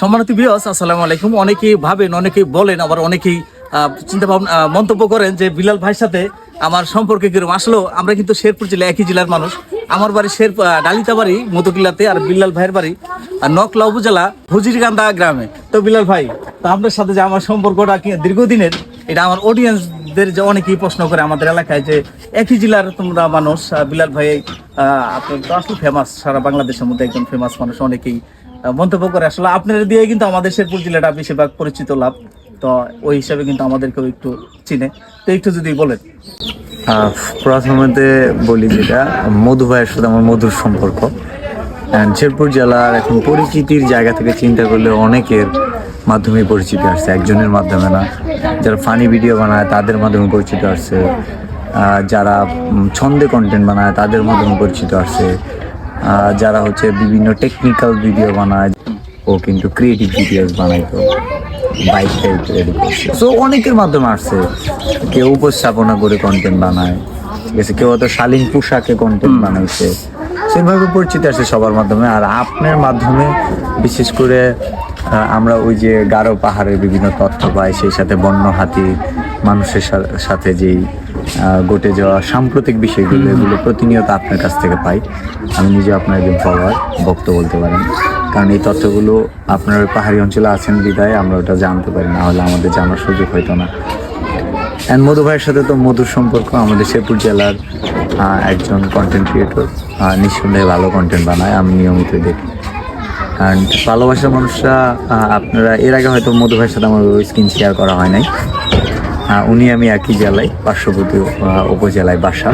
সম্মানিত বিয়স আসসালামু আলাইকুম। অনেকেই ভাবেন অনেকেই বলেন আবার অনেকেই চিন্তা ভাবনা মন্তব্য করেন যে বিলাল ভাইয়ের সাথে আমার সম্পর্কে কীরকম। আসলেও আমরা কিন্তু শেরপুর জেলা একই জেলার মানুষ। আমার বাড়ি শের ডালিতা বাড়ি মধুকিল্লাতে আর বিলাল ভাইয়ের বাড়ি আর নকলা উপজেলা হুজিরকান্দা গ্রামে। তো বিলাল ভাই তো আপনার সাথে যে আমার সম্পর্কটা দীর্ঘদিনের এটা আমার অডিয়েন্সদের যে অনেকেই প্রশ্ন করে আমাদের এলাকায় যে একই জেলার তোমরা মানুষ বিলাল ভাই আহ, আপনি তো আসলে ফেমাস সারা বাংলাদেশের মধ্যে একজন ফেমাস মানুষ অনেকেই মন্তব্য করে। আসলে আপনার দিয়ে কিন্তু আমাদের শেরপুর জেলাটা বেশিরভাগ পরিচিত লাভ। তো ওই হিসাবে কিন্তু আমাদেরকেও একটু চিনে। তো একটু যদি বলেন। প্রথমতে বলি যেটা, মধু ভাইয়ের সাথে আমার মধুর সম্পর্ক। শেরপুর জেলার এখন পরিচিতির জায়গা থেকে চিন্তা করলে অনেকের মাধ্যমে পরিচিতি আসছে, একজনের মাধ্যমে না। যারা ফানি ভিডিও বানায়, তাদের মাধ্যমে পরিচিত আসছে। যারা ছন্দে কন্টেন্ট বানায়, তাদের মাধ্যমে পরিচিত আসছে। যারা হচ্ছে বিভিন্ন টেকনিক্যাল ভিডিও বানায় ও কিন্তু ক্রিয়েটিভ ভিডিওস বানাইতো বাইক টাইপ রেডি করছে। সো অনেকের মাধ্যমে আসছে। কেউ উপস্থাপনা করে কন্টেন্ট বানায়। ঠিক আছে কেউ হয়তো শালীন পোশাকে কন্টেন্ট বানাইছে। সেভাবে পরিচিত আছে সবার মাধ্যমে। আর আপনার মাধ্যমে বিশেষ করে আমরা ওই যে গারো পাহাড়ের বিভিন্ন তথ্য পাই সেই সাথে বন্য হাতি মানুষের সা- সাথে যেই ঘটে যাওয়া সাম্প্রতিক বিষয়গুলো এগুলো প্রতিনিয়ত আপনার কাছ থেকে পাই। আমি নিজে আপনার একজন ফলোয়ার বক্ত বলতে পারেন। কারণ এই তথ্যগুলো আপনার পাহাড়ি অঞ্চলে আছেন বিদায় আমরা ওটা জানতে পারি না হলে আমাদের জানার সুযোগ হইতো না। অ্যান্ড মধু ভাইয়ের সাথে তো মধুর সম্পর্ক আমাদের শেরপুর জেলার একজন কন্টেন্ট ক্রিয়েটর নিঃসন্দেহে ভালো কন্টেন্ট বানায় আমি নিয়মিত দেখি। অ্যান্ড ভালোবাসার মানুষরা আপনারা এর আগে হয়তো মধু ভাইয়ের সাথে আমার স্ক্রিন শেয়ার করা হয় নাই। উনি আমি একই জেলায় পার্শ্ববর্তী উপজেলায় বাসা।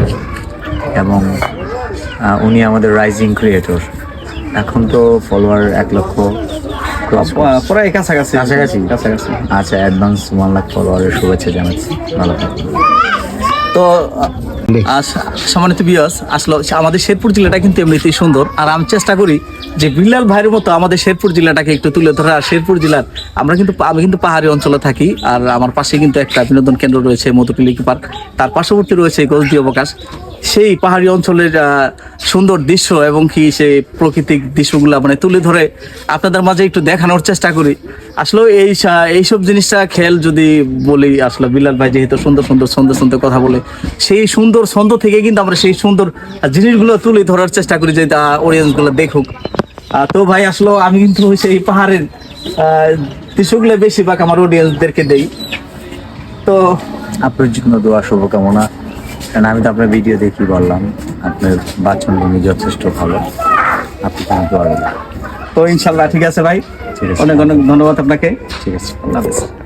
এবং উনি আমাদের রাইজিং ক্রিয়েটর এখন তো ফলোয়ার এক লক্ষ প্রায় কাছাকাছি। কাছাকাছি? কাছাকাছি। আচ্ছা অ্যাডভান্স ওয়ান লাখ ফলোয়ারের শুভেচ্ছা জানাচ্ছি। ভালো থাকবেন। তো সম্মানিত বিয়াস আসলে আমাদের শেরপুর জেলাটা কিন্তু এমনিতেই সুন্দর। আর আমি চেষ্টা করি যে বিল্লাল ভাইয়ের মতো আমাদের শেরপুর জেলাটাকে একটু তুলে ধরা। আর শেরপুর জেলার, আমরা কিন্তু আমি কিন্তু পাহাড়ি অঞ্চলে থাকি। আর আমার পাশে কিন্তু একটা বিনোদন কেন্দ্র রয়েছে মধুপিলিকি পার্ক। তার পার্শ্ববর্তী রয়েছে গোলদি অবকাশ। সেই পাহাড়ি অঞ্চলের সুন্দর দৃশ্য এবং কি সেই প্রাকৃতিক দৃশ্যগুলো মানে তুলে ধরে আপনাদের মাঝে একটু দেখানোর চেষ্টা করি। আসলে এই এইসব জিনিসটা খেয়াল যদি বলি, আসলে বিলাল ভাই যেহেতু সুন্দর সুন্দর ছন্দ ছন্দ কথা বলে, সেই সুন্দর ছন্দ থেকে কিন্তু আমরা সেই সুন্দর জিনিসগুলো তুলে ধরার চেষ্টা করি যে অডিয়েন্সগুলো দেখুক। তো ভাই, আসলে আমি কিন্তু সেই পাহাড়ের দৃশ্যগুলো বেশিরভাগ আমার অডিয়েন্সদেরকে দেই। তো আপনার জন্য দোয়া, শুভকামনা। কারণ আমি তো আপনার ভিডিও দেখি বললাম। আপনার বাচনভূমি যথেষ্ট ভালো। আপনি তো ইনশাল্লাহ ঠিক আছে ভাই? ঠিক আছে। অনেক অনেক ধন্যবাদ আপনাকে। ঠিক আছে আল্লাহ হাফেজ।